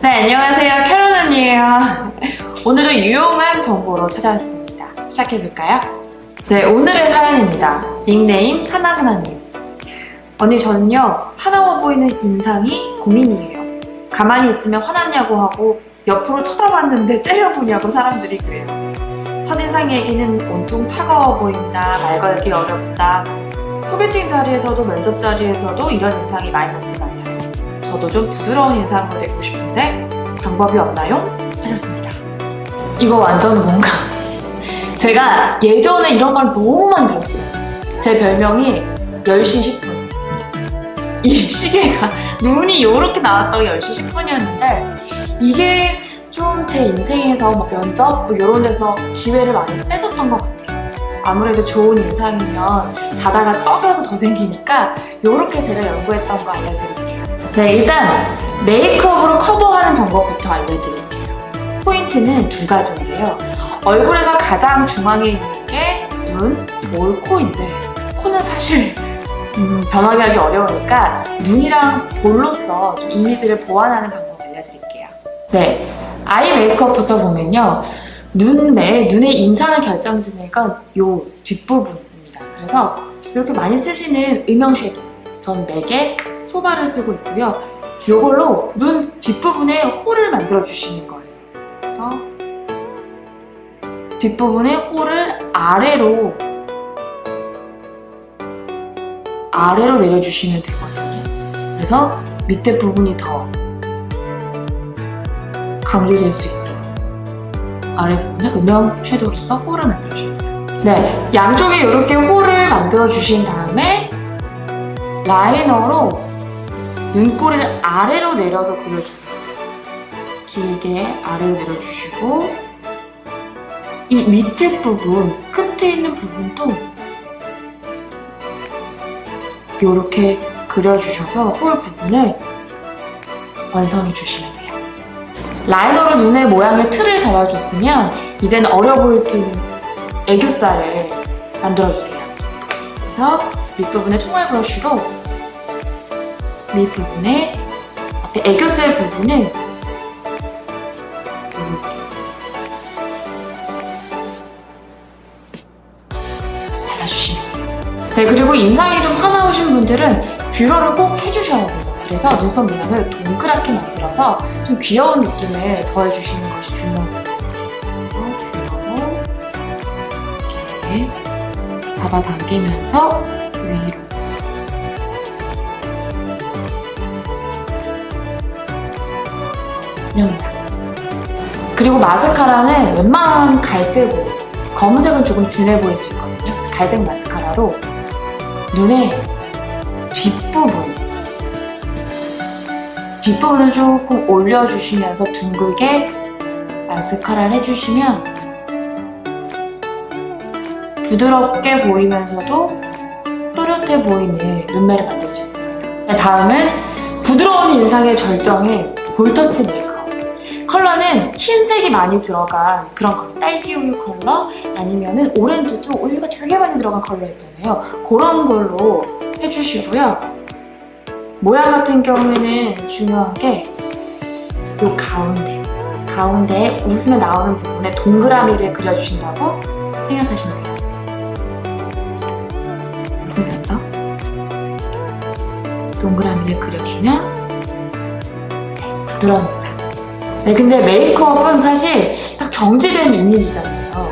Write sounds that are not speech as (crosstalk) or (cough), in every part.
네, 안녕하세요. 캐롤 언니예요. 오늘은 유용한 정보로 찾아왔습니다. 시작해볼까요? 네, 오늘의 사연입니다. 닉네임 사나사나님. 언니, 저는요, 사나워 보이는 인상이 고민이에요. 가만히 있으면 화났냐고 하고, 옆으로 쳐다봤는데 때려보냐고 사람들이 그래요. 첫인상 얘기는 온통 차가워 보인다, 말 걸기 어렵다. 소개팅 자리에서도 면접 자리에서도 이런 인상이 마이너스 같아요. 저도 좀 부드러운 인상으로 되고 싶 은데 방법이 없나요? 하셨습니다. 이거 완전 공감. (laughs) 제가 예전에 이런 말 너무 많이 들었어요. 제 별명이 10시 10분. 이 시계가 (laughs) 눈이 이렇게 나왔던 10시 10분이었는데 이게 좀 제 인생에서 뭐 면접 뭐 이런 데서 기회를 많이 뺏었던 것 같아요. 아무래도 좋은 인상이면 자다가 떡이라도 더 생기니까 이렇게 제가 연구했던 거 알려드릴게요. 네, 일단 커버하는 방법부터 알려드릴게요. 포인트는 두 가지인데요. 얼굴에서 가장 중앙에 있는 게 눈, 볼, 코인데 코는 사실 음, 변하게 하기 어려우니까 눈이랑 볼로써 좀 이미지를 보완하는 방법 알려드릴게요. 네, 아이 메이크업부터 보면요. 눈매, 눈의 인상을 결정짓는 건 요 뒷부분입니다. 그래서 이렇게 많이 쓰시는 음영 섀도우, 전 맥의 소바를 쓰고 있고요. 이걸로 눈 뒷부분에 홀을 만들어 주시는 거예요. 그래서 뒷부분에 홀을 아래로 아래로 내려주시면 되거든요. 그래서 밑에 부분이 더 강조될 수 있도록 아래 부분에 음영 섀도우로서 홀을 만들어 줍니다. 네, 양쪽에 이렇게 홀을 만들어 주신 다음에 라이너로 눈꼬리를 아래로 내려서 그려주세요. 길게 아래로 내려주시고 이 밑에 부분, 끝에 있는 부분도 이렇게 그려주셔서 홀 부분을 완성해 주시면 돼요. 라이너로 눈의 모양의 틀을 잡아줬으면 이제는 어려 보일 수 있는 애교살을 만들어주세요. 그래서 밑부분에 총알 브러쉬로 밑 부분에 앞에 애교살 부분을 이렇게 발라주시면 돼요. 네, 그리고 인상이 좀 사나우신 분들은 뷰러를 꼭 해주셔야 돼요. 그래서 눈썹 모양을 동그랗게 만들어서 좀 귀여운 느낌을 더해주시는 것이. 그래서 뷰러로 이렇게 잡아당기면서 위로 이럽니다. 그리고 마스카라는 웬만한 갈색으로 검은색은 조금 진해 보일 수 있거든요. 갈색 마스카라로 눈의 뒷부분 뒷부분을 조금 올려주시면서 둥글게 마스카라를 해주시면 부드럽게 보이면서도 또렷해 보이는 눈매를 만들 수 있습니다. 다음은 부드러운 인상의 절정인 볼터치 메이크업. 컬러는 흰색이 많이 들어간 그런 컬러, 딸기 우유 컬러 아니면은 오렌지도 우유가 되게 많이 들어간 컬러 있잖아요. 그런 걸로 해주시고요. 모양 같은 경우에는 중요한 게요 가운데, 가운데 웃음에 나오는 부분에 동그라미를 그려주신다고 생각하시면 돼요. 웃으면서 동그라미를 그려주면 네, 부드러운. 네, 근데 메이크업은 사실 딱 정제된 이미지잖아요.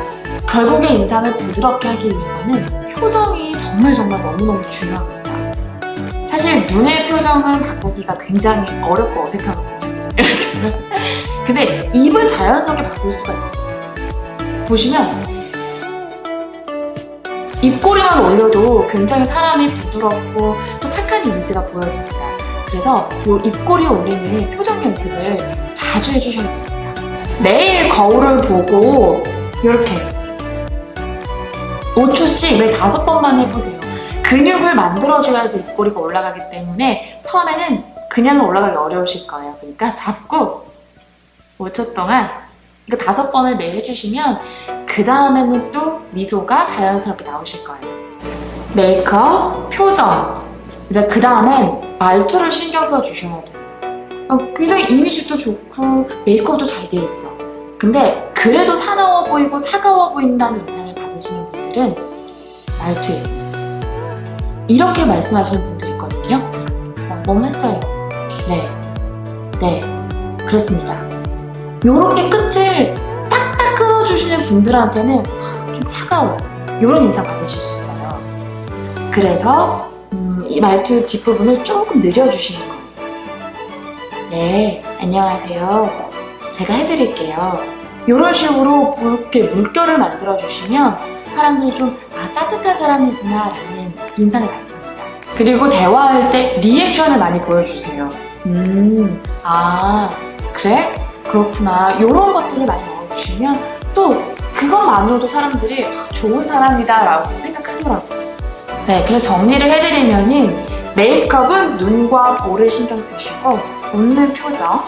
결국에 인상을 부드럽게 하기 위해서는 표정이 정말 정말 너무너무 중요합니다. 사실 눈의 표정은 바꾸기가 굉장히 어렵고 어색하거든요. (laughs) 근데 입을 자연스럽게 바꿀 수가 있어요. 보시면 입꼬리만 올려도 굉장히 사람이 부드럽고 또 착한 이미지가 보여집니다. 그래서 이 입꼬리 올리는 표정 연습을 자주 해주셔야 됩니다. 매일 거울을 보고 이렇게 5초씩 매일 다섯 번만 해보세요. 근육을 만들어줘야지 입꼬리가 올라가기 때문에 처음에는 그냥 올라가기 어려우실 거예요. 그러니까 잡고 5초 동안 이거 다섯 번을 매일 해주시면 그 다음에는 또 미소가 자연스럽게 나오실 거예요. 메이크업, 표정. 이제 그 다음엔 말투를 신경 써 주셔야 돼요. 어, 굉장히 이미지도 좋고 메이크업도 잘 돼 있어. 근데 그래도 사나워 보이고 차가워 보인다는 인상을 받으시는 분들은 말투에 있습니다. 이렇게 말씀하시는 분들이 있거든요. 어, 몸 했어요. 네. 네. 그렇습니다. 요렇게 끝을 딱딱 끊어주시는 분들한테는 아, 좀 차가워. 요런 인상 받으실 수 있어요. 그래서 음, 이 말투 뒷부분을 조금 늘려주시는 거예요. 네, 안녕하세요. 제가 해드릴게요. 이런 식으로 붉게 물결을 만들어주시면 사람들이 좀, 아, 따뜻한 사람이구나, 라는 인상을 받습니다. 그리고 대화할 때 리액션을 많이 보여주세요. 음, 아, 그래? 그렇구나. 이런 것들을 많이 넣어주시면 또 그것만으로도 사람들이 아, 좋은 사람이다, 라고 생각하더라고요. 네, 그래서 정리를 해드리면은 메이크업은 눈과 볼을 신경 쓰시고 웃는 표정,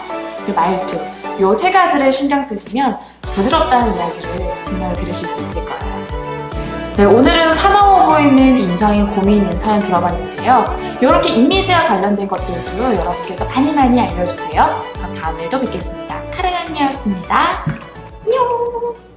그리고 말투 요세 가지를 신경 쓰시면 부드럽다는 이야기를 분명히 들으실 수 있을 거예요. 네, 오늘은 사나워 보이는 인상에 고민 있는 사연 들어봤는데요. 이렇게 이미지와 관련된 것들도 여러분께서 많이 많이 알려주세요. 그럼 다음에도 뵙겠습니다. 카르간이었습니다. 안녕!